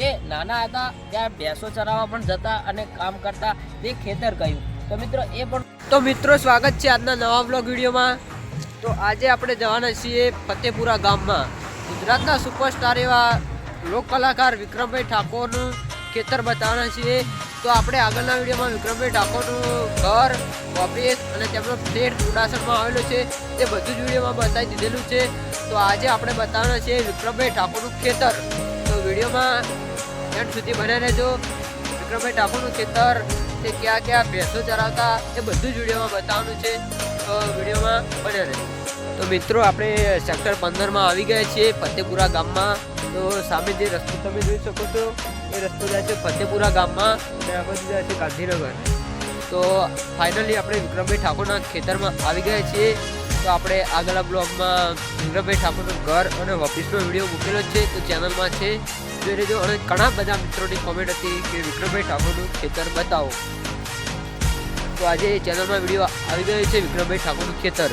તે નાના હતા ત્યાં ભેંસો ચરાવવા પણ જતા અને કામ કરતા તે ખેતર કહ્યું તો મિત્રો એ પણ તો મિત્રો સ્વાગત છે આજના નવા બ્લોગ વિડીયોમાં. તો આજે આપણે જવાના છીએ ફતેપુરા ગામમાં. ગુજરાતના સુપરસ્ટાર એવા લોક કલાકાર વિક્રમભાઈ ઠાકોરનું ખેતર બતાવવાના છીએ. તો આપણે આગળના વિડીયોમાં વિક્રમભાઈ ઠાકોરનું ઘર, ઓફિસ અને તેમનો ફ્લેટ ઉડાસણમાં આવેલો છે. તે બધું જ વિડીયોમાં બતાવી દીધેલું છે. તો આજે આપણે બતાવવાના છીએ વિક્રમભાઈ ઠાકોરનું ખેતર. તો વિડીયોમાં એન્ડ સુધી બને રહેજો. વિક્રમભાઈ ઠાકોરનું ખેતર તે ક્યાં ક્યાં ભેંસો ચરાવતા એ બધું જ વિડીયોમાં બતાવવાનું છે. તો વિડીયોમાં બન્યા રહેજો. તો મિત્રો, આપણે સેક્ટર પંદરમાં આવી ગયા છીએ ફતેપુરા ગામમાં. તો સામે જે રસ્તો તમે જોઈ શકો છો, એ રસ્તો જાય છે ફતેપુરા ગામમાં અને આ બધું જાય છે ગાંધીનગર. તો ફાઇનલી આપણે વિક્રમભાઈ ઠાકોરના ખેતરમાં આવી ગયા છીએ. તો આપણે આગળના બ્લોગમાં વિક્રમભાઈ ઠાકોરનું ઘર અને ઓફિસનો વીડિયો મૂકેલો છે. તો ચેનલમાં છે. જોઈ લેજો અને ઘણા બધા મિત્રોની કોમેન્ટ હતી કે વિક્રમભાઈ ઠાકોરનું ખેતર બતાવો. તો આજે ચેનલમાં વીડિયો આવી ગયો છે વિક્રમભાઈ ઠાકોરનું ખેતર.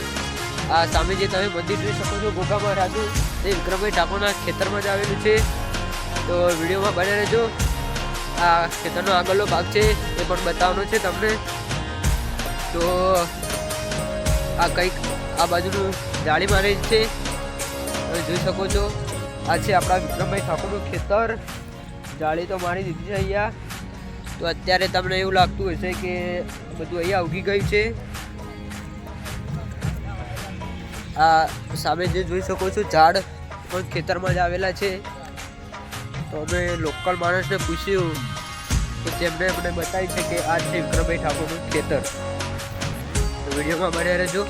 આ સામે જે તમે મંદિર જોઈ શકો છો, ગોગામાં રાજુ, તે વિક્રમભાઈ ઠાકોરના ખેતરમાં જ આવેલું છે. તો વિડીયોમાં બને રહેજો. આ ખેતરનો આગળનો ભાગ છે, એ પણ બતાવવાનો છે તમને. તો આ કંઈક આ બાજુનું જાળી મારે છે. તમે જોઈ શકો છો. આ છે આપણા વિક્રમભાઈ ઠાકોરનું ખેતર. જાળી તો મારી દીધી છે અહીંયા. તો અત્યારે તમને એવું લાગતું હશે કે બધું અહીંયા ઉગી ગયું છે. આ સામે જે જોઈ શકો છો, ઝાડ પણ ખેતરમાં જ આવેલા છે. તો અમે લોકલ માણસને પૂછ્યું, તો તેમણે મને બતાવી છે કે આ છે વિક્રમભાઈ ઠાકોરનું ખેતર. વિડીયોમાં મળ્યા રહેજો.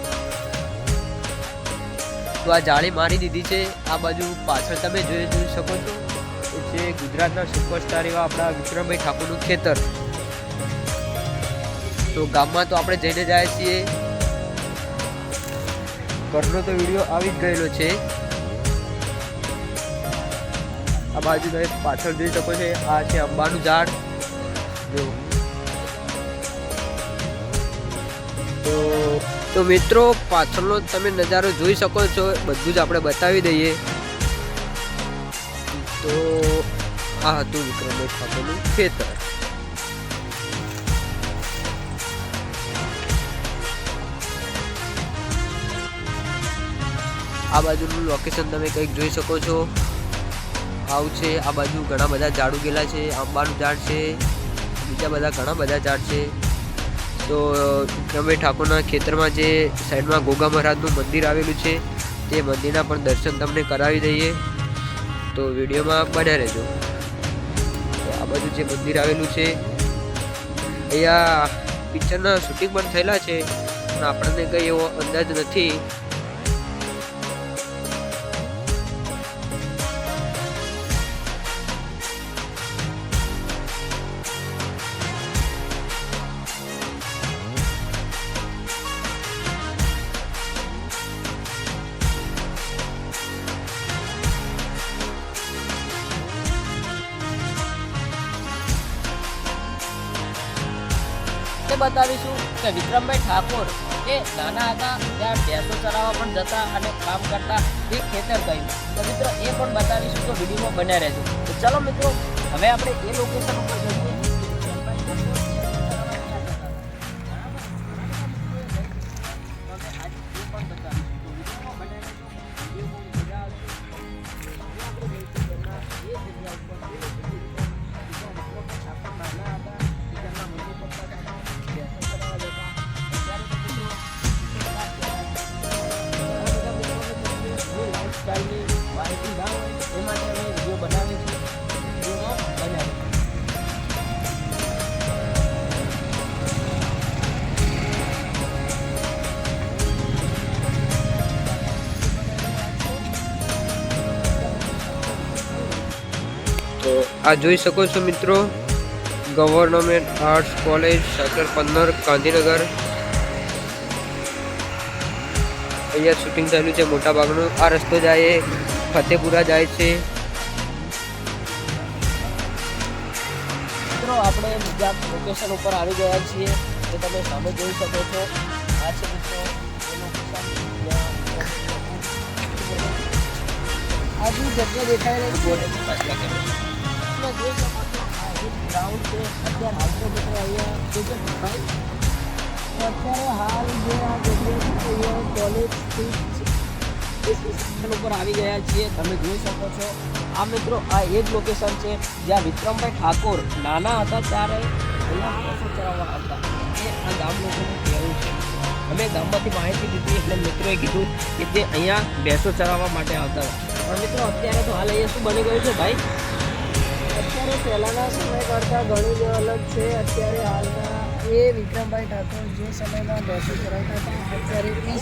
તો આ જાળી મારી દીધી છે. આ બાજુ પાછળ તમે જોઈ જોઈ શકો છો છે ગુજરાતના સુપરસ્ટાર એવા આપણા વિક્રમભાઈ ઠાકોરનું ખેતર. તો ગામમાં તો આપણે જઈને જાય છીએ. ઘરનો તો વીડિયો આવી જ ગયેલો છે. આ બાજુ તમે પાછળ જોઈ શકો છો. આ છે અંબાનું ઝાડ. જો તો મિત્રો, પાછળનો તમે નજારો જોઈ શકો છો. બધું જ આપણે બતાવી દઈએ. તો આ હતું વિક્રમભાઈ ઠાકોરનું ખેતર. આ બાજુનું લોકેશન તમે કંઈક જોઈ શકો છો. આવું છે, આ બાજુ ઘણા બધા ઝાડ ઉગેલા છે, આંબાનું ઝાડ છે, બીજા બધા ઘણા બધા ઝાડ છે. તો વિક્રમભાઈ ઠાકોરના ખેતરમાં જે સાઈડમાં ગોગા મહારાજનું મંદિર આવેલું છે, તે મંદિરના પણ દર્શન તમને કરાવી દઈએ. તો વિડીયોમાં બન્યા રહેજો. તો આ બાજુ જે મંદિર આવેલું છે, અહીંયા પિક્ચરના શૂટિંગ પણ થયેલા છે, પણ આપણને કંઈ એવો અંદાજ નથી. બતાવીશું કે વિક્રમભાઈ ઠાકોર એ નાના હતા, ત્યાં ભેંસો ચરાવવા પણ જતા અને કામ કરતા તે ખેતર ગયું. તો મિત્રો એ પણ બતાવીશું તો વિડીયોમાં બન્યા રહેજો. તો ચલો મિત્રો, હવે આપણે એ લોકેશન ઉપર જઈએ. આ જોઈ શકો છો મિત્રો. ગવર્નમેન્ટ આર્ટ્સ કોલેજ સેક્ટર પંદર, ગાંધીનગર. અહીંયા શૂટિંગ થયેલું છે મોટા ભાગનું આ રસ્તો જાય ફતેપુરા જાય છે. મિત્રો, આપણે બીજા લોકેશન ઉપર આવી ગયા છીએ. જે તમે સામે જોઈ શકો છો. આ છે મિત્રો એ લોકેશન જ્યાં આ જે જગ્યા દેખાય રહી છે અત્યારે હાલ મિત્રો અહીંયા ભાઈ અત્યારે હાલ જે ઉપર આવી ગયા છીએ. તમે જોઈ શકો છો. આ મિત્રો, આ એ જ લોકેશન છે જ્યાં વિક્રમભાઈ ઠાકોર નાના હતા ત્યારે ચરાવવા આવતા એ આ ગામ લોકોનું કહેવું છે. અમે ગામમાંથી માહિતી લીધી એટલે મિત્રોએ કીધું કે તે અહીંયા ભેંસો ચરાવવા માટે આવતા હતા. પણ મિત્રો, અત્યારે તો હાલ અહીંયા શું બની ગયું છે ભાઈ? અત્યારે પહેલાંના સમય કરતાં ઘણું જ અલગ છે. અત્યારે હાલના એ વિક્રમભાઈ ઠાકોર જે સમયમાં બેસી કરાવતા હતા, અત્યારે એ